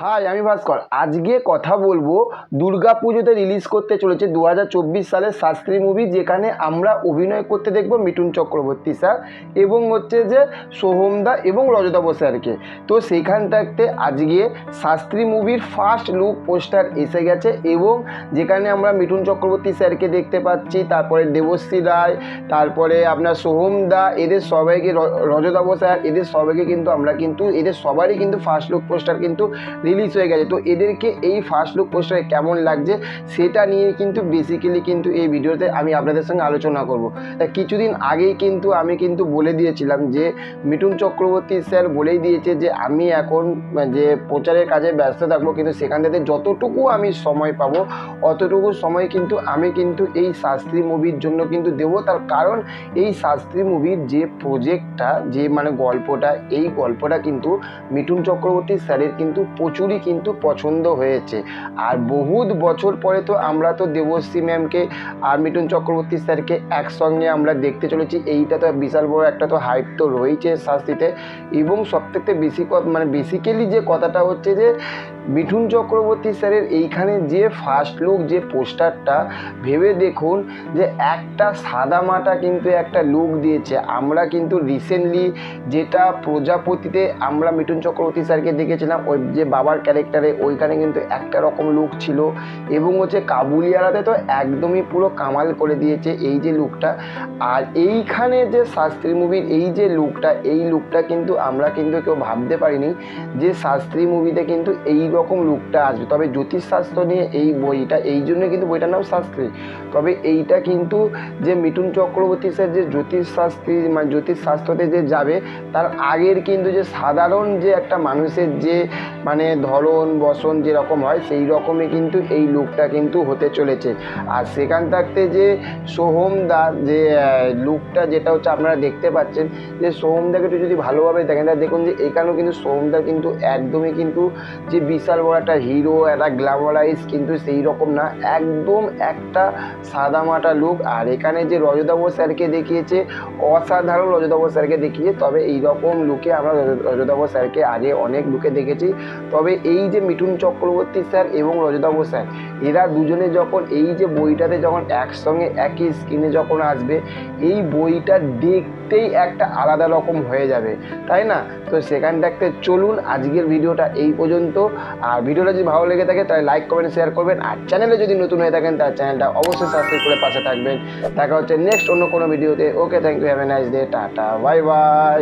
High, আমি ভাস্কর। আজকে কথা বলব দুর্গা পুজোতে রিলিজ করতে চলেছে দু সালের শাস্ত্রী মুভি যেখানে আমরা অভিনয় করতে দেখব মিঠুন চক্রবর্তী স্যার এবং হচ্ছে যে সোহমদা এবং রজতাব স্যারকে। তো সেইখান থাকতে আজকে শাস্ত্রী মুভির ফার্স্ট লুক পোস্টার এসে গেছে এবং যেখানে আমরা মিঠুন চক্রবর্তী স্যারকে দেখতে পাচ্ছি, তারপরে দেবশ্রী রায়, তারপরে আপনার সোহমদা এদের সবাইকে রজতাব স্যার, এদের সবাইকে কিন্তু আমরা কিন্তু, এদের সবারই কিন্তু ফার্স্ট লুক পোস্টার কিন্তু রিলিজ হয়ে গেছে। তো এদেরকে এই ফার্স্ট লুক পোস্টারে কেমন লাগছে, সেটা নিয়ে কিন্তু বেসিক্যালি কিন্তু এই ভিডিওতে আমি আপনাদের সঙ্গে আলোচনা করব। তা কিছুদিন আগেই কিন্তু আমি কিন্তু বলে দিয়েছিলাম যে, মিঠুন চক্রবর্তী স্যার বলেই দিয়েছে যে, আমি এখন যে প্রচারের কাজে ব্যস্ত থাকব, কিন্তু সেখান থেকে যতটুকু আমি সময় পাবো, অতটুকু সময় কিন্তু আমি কিন্তু এই শাস্ত্রী মুভির জন্য কিন্তু দেবো। তার কারণ এই শাস্ত্রী মুভির যে প্রজেক্টটা যে মানে গল্পটা, এই গল্পটা কিন্তু মিঠুন চক্রবর্তী স্যারের কিন্তু প্রচুরই কিন্তু পছন্দ হয়েছে। আর বহুত বছর পরে তো আমরা তো দেবশ্রী ম্যামকে আর মিটুন চক্রবর্তী স্যারকে একসঙ্গে আমরা দেখতে চলেছি। এইটা তো বিশাল বড় একটা তো হাইপ তো রয়েছে শাস্তিতে। এবং সবথেকে বেশি মানে বেসিক্যালি যে কথাটা হচ্ছে যে মিঠুন চক্রবর্তী স্যারের এইখানে যে ফার্স্ট লুক যে পোস্টারটা, ভেবে দেখুন যে একটা সাদা মাটা কিন্তু একটা লুক দিয়েছে। আমরা কিন্তু রিসেন্টলি যেটা প্রজাপতিতে আমরা মিঠুন চক্রবর্তী স্যারকে দেখেছিলাম, ওই যে বাবার ক্যারেক্টারে ওইখানে কিন্তু একটা রকম লুক ছিল এবং হচ্ছে কাবুলিয়ারাতে তো একদমই পুরো কামাল করে দিয়েছে এই যে লুকটা আর এইখানে যে শাস্ত্রী মুভির এই যে লুকটা এই লুকটা কিন্তু আমরা কিন্তু কেউ ভাবতে পারিনি যে শাস্ত্রী মুভিতে কিন্তু এই লুকটা আসবে। তবে জ্যোতিষশাস্ত্র নিয়ে এই বইটা, এই জন্য কিন্তু বইটার নাম শাস্ত্রী তবে এইটা কিন্তু যে মিঠুন চক্রবর্তী স্যার যে জ্যোতিষশাস্ত্রী মানে জ্যোতিষশাস্ত্রতে যে যাবে, তার আগের কিন্তু যে সাধারণ যে একটা মানুষের যে মানে ধরন, বসন যেরকম হয়, সেই রকমই কিন্তু এই লুকটা কিন্তু হতে চলেছে। আর সেখান থাকতে যে সোহমদা যে লুকটা যেটা হচ্ছে আপনারা দেখতে পাচ্ছেন, যে সোহমদাকে একটু যদি ভালোভাবে দেখেন তাহলে দেখুন যে এখানেও কিন্তু সোহমদার কিন্তু একদমই কিন্তু যে বিশাল বড় একটা হিরো একটা গ্ল্যামারাইজ কিন্তু সেই রকম না, একদম একটা সাদামাটা লুক আর এখানে যে রজতাব স্যারকে দেখিয়েছে, অসাধারণ রজতাব স্যারকে দেখিয়েছে তবে এই রকম লুকে আমরা রজ- রজতাব স্যারকে আগে অনেক লুকে দেখেছি। তবে এই যে মিঠুন চক্রবর্তী স্যার এবং রজতাব স্যার, এরা দুজনে যখন এই যে বইটাতে যখন একসঙ্গে একই স্ক্রিনে যখন আসবে, এই বইটা দেখতেই একটা আলাদা রকম হয়ে যাবে। তাই না? তো সেখান থাকতে চলুন, আজকের ভিডিওটা এই পর্যন্ত। আর ভিডিওটা যদি ভালো লেগে থাকে, তাহলে লাইক কমেন্ট শেয়ার করবেন। আর চ্যানেলে যদি নতুন হয়ে থাকেন তার চ্যানেলটা অবশ্যই সাবস্ক্রাইব করে পাশে থাকবেন। দেখা হচ্ছে নেক্সট অন্য কোনো ভিডিওতে okay thank you have a nice day tata bye bye